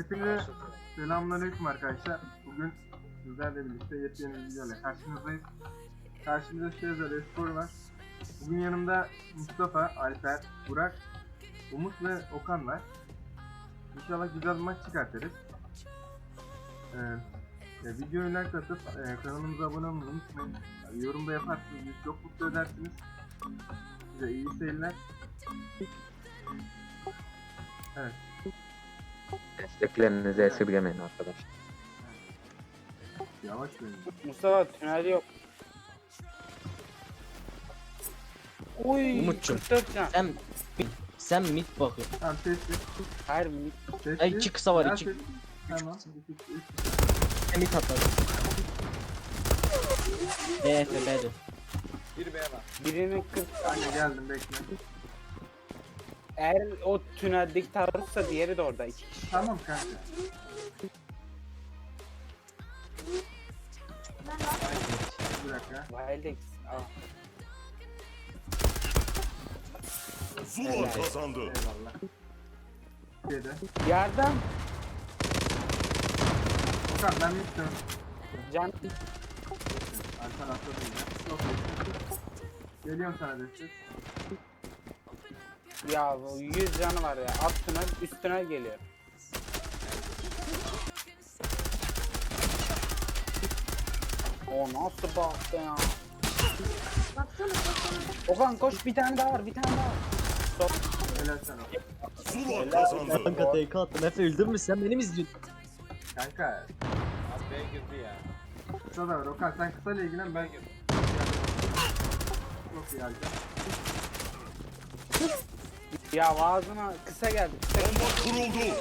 Hepinize selamünaleyküm arkadaşlar. Bugün sizlerle birlikte yepyeni bir videoyla karşınızdayız. Karşımızda Şehzade Espor var. Bugün yanımda Mustafa, Alper, Burak, Umut ve Okan var. İnşallah güzel bir maç çıkartırız. Ee, e, videoyu like atıp e, kanalımıza abone olmayı unutmayın. Yani yorumda yaparsanız bizi çok mutlu edersiniz. Size iyi seyirler. Evet. Desteklerinizi esirgemeyin arkadaşlar. Yavaş benim. Mustafa tünel yok. Oy Umut'cum. 44 can. Sen sen mid bakıyorsun. Tamam sessiz. Hayır mid. Sessiz. Ay, iki kısa var, iki-. Tamam. İki, üç, üç. Sen mid atladın. B B'de. Birinin 40 Anne geldim bekle. Eğer o tüneldeki tarafsa diğeri de orada iki kişi. Tamam kanka. Bir dakika. Wildex. Aa. Zula kazandı. Eyvallah. Şeyde. Yardım. Okan ben bittim. Can. Alper atladım ya. Geliyorum sana destek. Ya bu 100 canı var ya. Alt tünel üst tünel geliyor. O nasıl baktı ya? Okan koş bir tane daha var bir tane daha var. Stop. Helal sana. Zula kazandı. Kanka TK attım. Efe öldün mü sen beni mi izliyorsun? Kanka. Kısa da var. Okan sen kısa ile ilgilen ben Çok iyi Alper. Ya ağzına kısa geldi. Kısa geldi. Bomba kuruldu.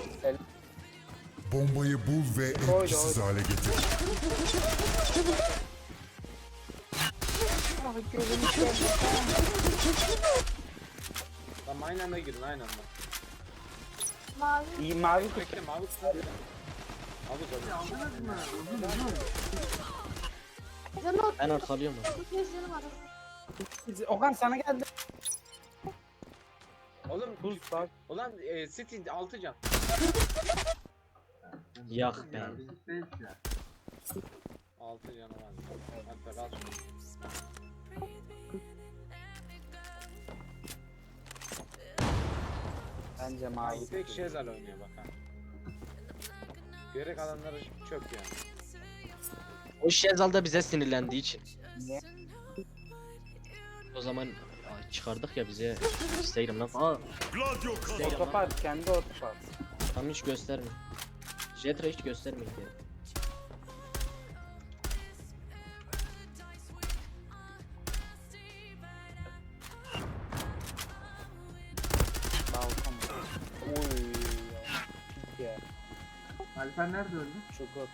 Bombayı bul ve etkisiz hale getir. Ah, gözüm içeride. Tamam aynı anda girin aynı anda. İyi mavi kutu. Bekle mavi kutu. Uzun. Canım Ben arkalıyorum onu. 35 canım var. Okan sana geldi. Oğlum Buz bak. ulan e, City 6 can. Yak be. Ya biz değil ya. 6 canı var. Al şunu. Bence mavi. Abi tek Şezal oynuyor bak ha. Geri kalanları çöp yani. O Şezal da bize sinirlendiği için. Niye? O zaman çıkardık ya bize Instagram'dan falan. Gladio kazandı. Otopark kendi otopark. Tam hiç göstermiyor. Jetra hiç göstermiyor. Yani. Balkon. Oy. Ya. Alper nerede öldü? Çukur.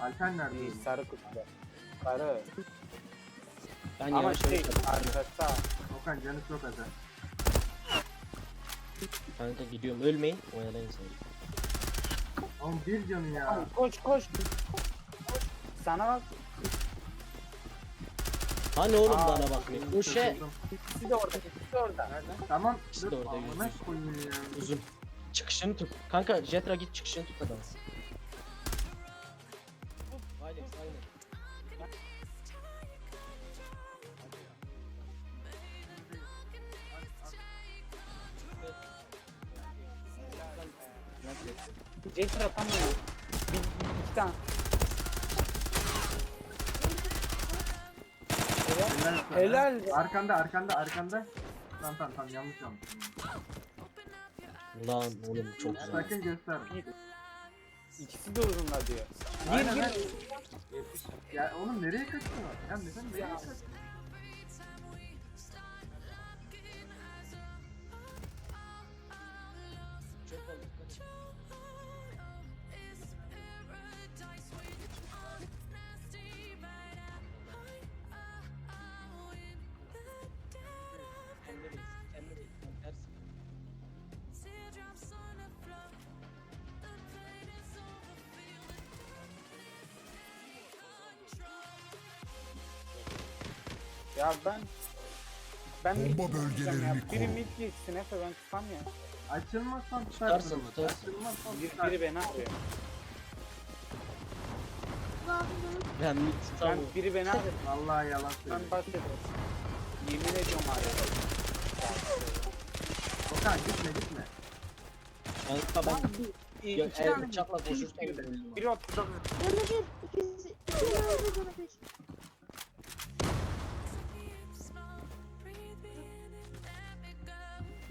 Alper nerede öldü? sarı kutuda. Sarı. Ben Ama yavaş şey yavaş arkası. Okan canı çok az. kanka gidiyorum ölmeyin oyalayın seni. Oğlum bir canı ya. Tamam, koş koş. Sana bak. Hani oğlum Aa, bana bakmıyor. O şey. İkisi de orada. İkisi de orada. Tamam. İkisi de orada amına yüzüyor. koyayım ya. uzun. Çıkışını tut. Kanka Jetra git çıkışını tut adamı. Aynen aynen. Jetr atamıyor. Bir, iki tane. Helal. sana. Helal. Arkanda arkanda arkanda. Tamam tamam tamam yanlış yanlış. Lan oğlum çok güzel. Sakın gösterme. İkisi de uzunlar diyor. Aynen, Gir aynen. gir. Ya oğlum nereye kaçtın? Ya neden nereye Ya. kaçtın? Ya ben ben Bomba mid bölgelerini ya. Biri koru. mid gitsin Efe ben tutam ya. Açılmazsan Tutarsın. Açılmazsan Bir, tutarsın. biri beni arıyor. Ben mid Ben tutamıyorum. biri beni arıyor. Vallahi yalan söylüyor. Ben bahsediyorum. Yemin ediyorum arıyor. Okan gitme gitme. Ben İyi, Gö- iki el tane bıçakla bir- öldüm. Biri 39. Yanına bir, ikisi, ikisi yanına canı bir.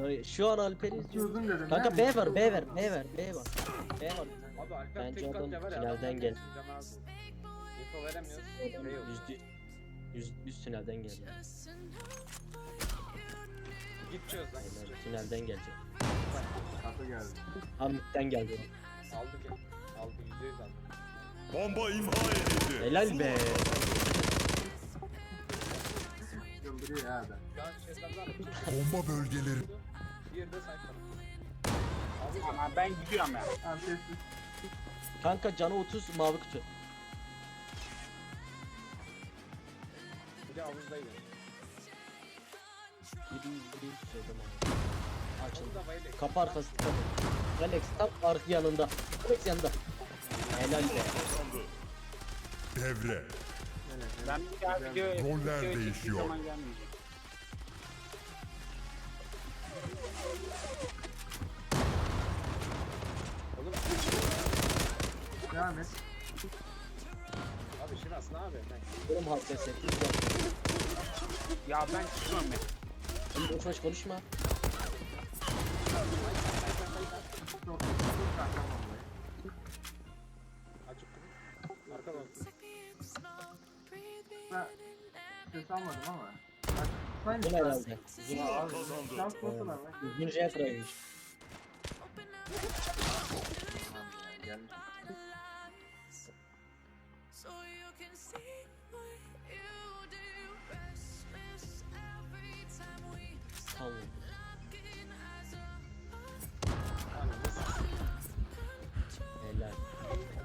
Hayır, şu an Alper'i izliyorum. uzun dedim. Kanka B var, B dedim. B ver, B var. B var. Abi Alper Bence tek kat adam var ya. tünelden adamların gel. canı az. Info veremiyoruz. Şey yok. Yüzde yüz, yüz tünelden geldi. Gideceğiz lan. Aynen, tünelden gelecek. Kapı geldi. Hamitten geldi. Aldık ya. Aldı yüzde yüz aldı. Bomba imha edildi. Helal be. Yıldırıyor ya adam. Şu an şeylerden Bomba bölgeleri Aldık ya. Ama ben gidiyorum ya. Sessiz. Kanka canı 30 mavi kutu. Bir de söyledim abi. Açıldı. Bayılıyor. Kapı arkası kapı. Alex tam arka yanında. Alex yanında. Helal be. Devre. Ben bir daha video Roller video çektiğim değişiyor. zaman gelmeyeceğim. Oğlum Devam et. abi Şinas ne yapıyorsun lan? Durum hassasiyet. Ya ben çıkıyorum ya. Şimdi boş boş konuşma. Çok çok kahraman olayı. Açık kızım. Arka bak. Ben ses almadım ama. Sayın Bu ne herhalde? Zula kazandı. Şans nasıl lan lan? Uzun. Gelmiş.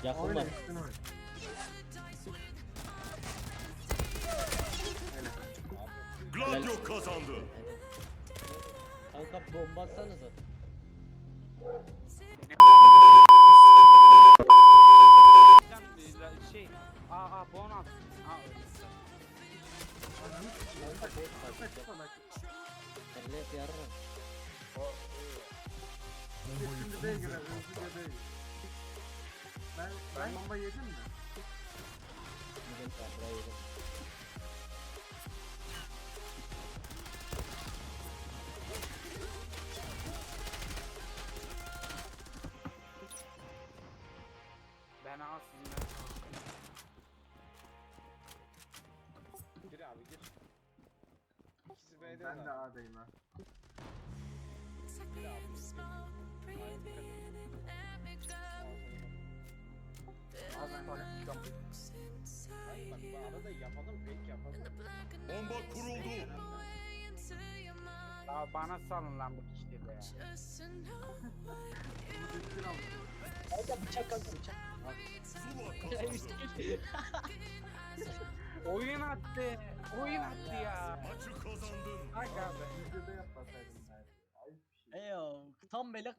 Helal. Oyna üstüne oyna. Kazandı. Kanka bomba atsanıza. Şey, aa bonus. Aa Kanka bot Kaç kaçacak. salak. Terle yap yarra. Bombayı Şimdi B'ye girer, hızlıca B'ye gir. Ben, ben bomba yedim mi? Yedim yarra yedim. Ben de. A'dayım ha. Abi. Arada yapalım pek yapalım. Bomba kuruldu. Ya bana salın lan bu kişileri ya. Kanka bıçak kanka bıçak. Oyun attı. Oyun attı ya. Maçı kazandın. Bak abi. Yapmasaydım ben. Ayıp bir şey. E ya tam melek